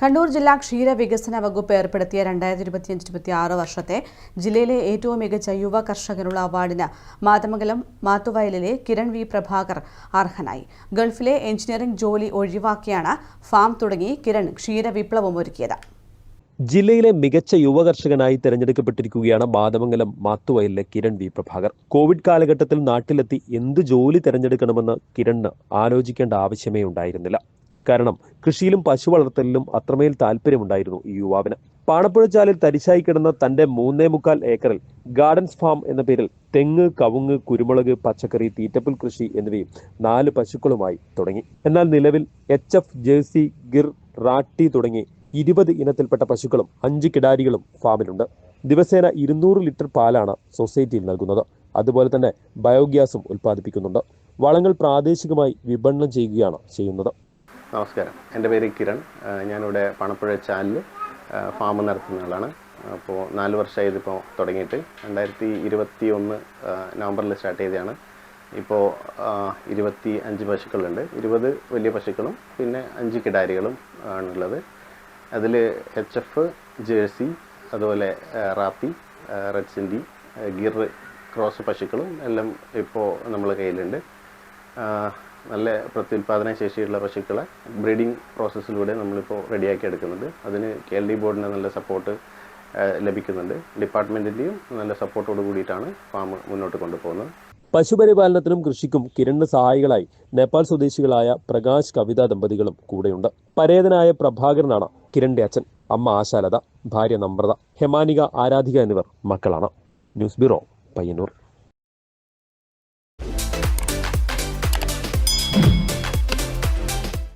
കണ്ണൂർ ജില്ലാ ക്ഷീര വികസന വകുപ്പ് ഏർപ്പെടുത്തിയ രണ്ടായിരത്തി ഇരുപത്തിയഞ്ച് ഇരുപത്തി ആറ് വർഷത്തെ ജില്ലയിലെ ഏറ്റവും മികച്ച യുവ കർഷകനുള്ള അവാർഡിന് മാതമംഗലം മാത്തുവയലിലെ കിരൺ വി പ്രഭാകർ അർഹനായി. ഗൾഫിലെ എഞ്ചിനീയറിംഗ് ജോലി ഒഴിവാക്കിയാണ് ഫാം തുടങ്ങി കിരൺ ക്ഷീര വിപ്ലവം ഒരുക്കിയത്. ജില്ലയിലെ മികച്ച യുവകർഷകനായി തെരഞ്ഞെടുക്കപ്പെട്ടിരിക്കുകയാണ് മാതമംഗലം മാത്തുവയലിലെ കിരൺ വി പ്രഭാകർ. കോവിഡ് കാലഘട്ടത്തിൽ നാട്ടിലെത്തി എന്ത് ജോലി തെരഞ്ഞെടുക്കണമെന്ന് കിരണിന് ആലോചിക്കേണ്ട ആവശ്യമേ ഉണ്ടായിരുന്നില്ല. കാരണം കൃഷിയിലും പശു വളർത്തലിലും അത്രമേൽ താല്പര്യമുണ്ടായിരുന്നു ഈ യുവാവിന്. പാണപ്പുഴച്ചാലിൽ തരിശായി കിടന്ന തന്റെ മൂന്നേ മുക്കാൽ ഏക്കറിൽ ഗാർഡൻസ് ഫാം എന്ന പേരിൽ തെങ്ങ് കവുങ്ങ് കുരുമുളക് പച്ചക്കറി തീറ്റപ്പുൽ കൃഷി എന്നിവയും നാല് പശുക്കളുമായി തുടങ്ങി. എന്നാൽ നിലവിൽ H F Jersey Gir Rathi തുടങ്ങി ഇരുപത് ഇനത്തിൽപ്പെട്ട പശുക്കളും അഞ്ച് കിടാരികളും ഫാമിലുണ്ട്. ദിവസേന ഇരുന്നൂറ് ലിറ്റർ പാലാണ് സൊസൈറ്റിയിൽ നൽകുന്നത്. അതുപോലെ തന്നെ ബയോഗ്യാസും ഉൽപ്പാദിപ്പിക്കുന്നുണ്ട്. വളങ്ങൾ പ്രാദേശികമായി വിപണനം ചെയ്യുകയാണ് ചെയ്യുന്നത്. നമസ്കാരം. എന്റെ പേര് കിരൺ. ഞാനിവിടെ പണപ്പുഴ ചാലിൽ ഫാം നടത്തുന്ന ആളാണ്. അപ്പോൾ നാല് വർഷമായി ഇതിപ്പോൾ തുടങ്ങിയിട്ട്. രണ്ടായിരത്തി ഇരുപത്തി ഒന്ന് നവംബറിൽ സ്റ്റാർട്ട് ചെയ്തതാണ്. ഇപ്പോൾ ഇരുപത്തി അഞ്ച് പശുക്കളുണ്ട്. ഇരുപത് വലിയ പശുക്കളും പിന്നെ അഞ്ച് കിടാരികളും ആണുള്ളത്. അതിൽ എച്ച് എഫ് ജേഴ്സി അതുപോലെ റാപ്പി റെഡ് സിൻഡി ഗിർ ക്രോസ് പശുക്കളും എല്ലാം ഇപ്പോൾ നമ്മളെ കയ്യിലുണ്ട്. നല്ല പ്രത്യുൽപാദന ശേഷിയുള്ള പശുക്കളെ ബ്രീഡിംഗ് പ്രോസസ്സിലൂടെ നമ്മളിപ്പോൾ റെഡിയാക്കി എടുക്കുന്നുണ്ട്. അതിന് കെ എൽ ഡി ബോർഡിന് നല്ല സപ്പോർട്ട് ലഭിക്കുന്നുണ്ട്. ഡിപ്പാർട്ട്മെന്റിന്റെയും നല്ല സപ്പോർട്ടോട് കൂടിയിട്ടാണ് ഫാം മുന്നോട്ട് കൊണ്ടുപോകുന്നത്. പശുപരിപാലനത്തിനും കൃഷിക്കും കിരണ് സഹായികളായി നേപ്പാൾ സ്വദേശികളായ പ്രകാശ് കവിത ദമ്പതികളും കൂടെയുണ്ട്. പരേതനായ പ്രഭാകരനാണ് കിരണിന്റെ അച്ഛൻ. അമ്മ ആശാലത ഭാര്യ നമ്രത ഹെമാനിക ആരാധിക എന്നിവർ മക്കളാണ്. News bureau Payyanur.